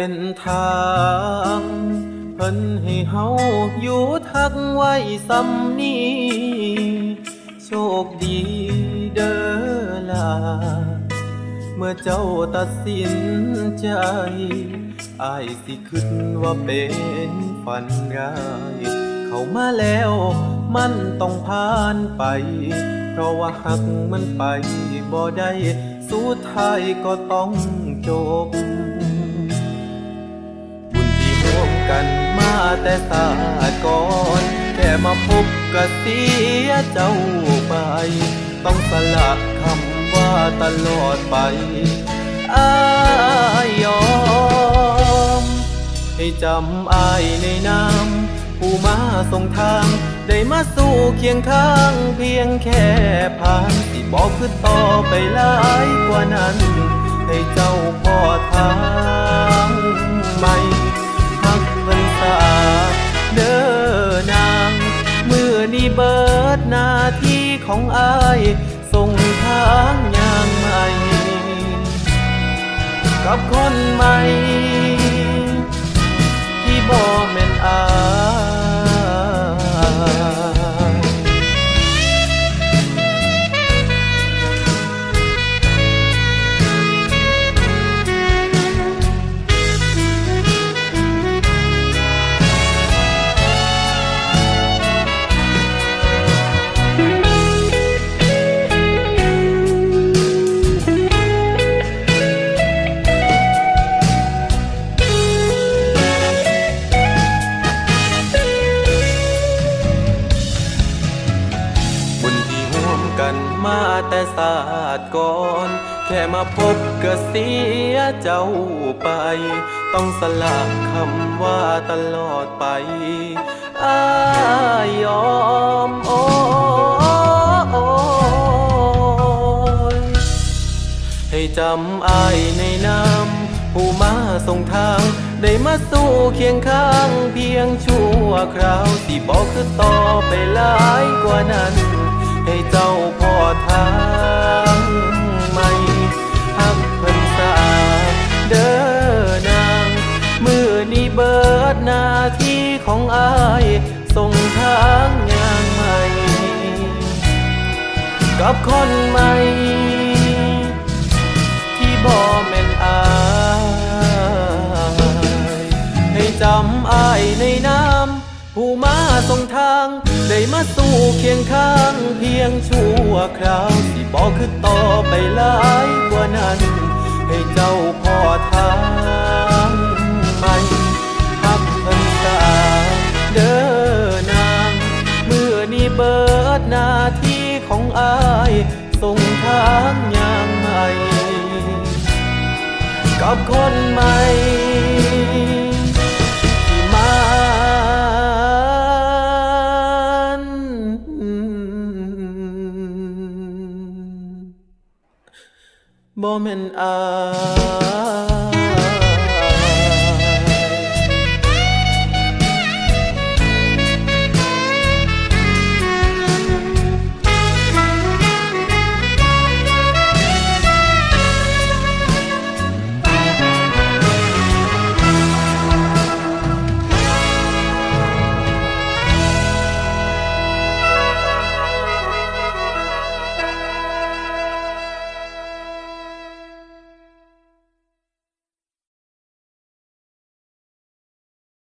ส้นทางเพิ่นให้เฮาอยู่ทักไว้สำนี้ โชคดีเด้อล่ะเมื่อเจ้าตัดสินใจอายสิคิดว่าเป็นฝันร้ายเข้ามาแล้วมันต้องผ่านไป เพราะว่าหักมันไปบ่ได้สุดท้ายก็ต้องจบ กันมาแต่ศาสตร์ก่อนแค่มาพบก็เสียเจ้าไป ต้องสละคำว่าตลอดไปอายอม ให้จำอายในน้ำผู้มาส่งทาง ได้มาสู่เคียงข้างเพียงแค่ผ่านที่บอกคือต่อไปหลายกว่านั้น ให้เจ้าพ่อทาง ของอายส่งทางยางใหม่ กับคนใหม่ ศาสตร์ก่อน แค่มาพบก็เสียเจ้าไป ต้องสละคำว่าตลอดไปอายอมโอ้ยให้จำอายในน้ำผู้มาส่งทาง ได้มาสู่เคียงข้างเพียงชั่วคราวที่บอกคือต่อไปหลายกว่านั้น ดหน้าที่ของอายส่งทางอย่างใหม่ กับคนใหม่ ที่บ่แม่นอาย ให้จำอายในน้ำผู้มาส่งทาง ได้มาสู่เคียงข้างเพียงชั่วคราวที่บอกคือต่อไปหลายกว่านั้น ให้เจ้าพ่อทาง ดหน้าที่ของอายส่งทางอย่างใหม่ กับคนใหม่ที่มันบ่แม่นอาย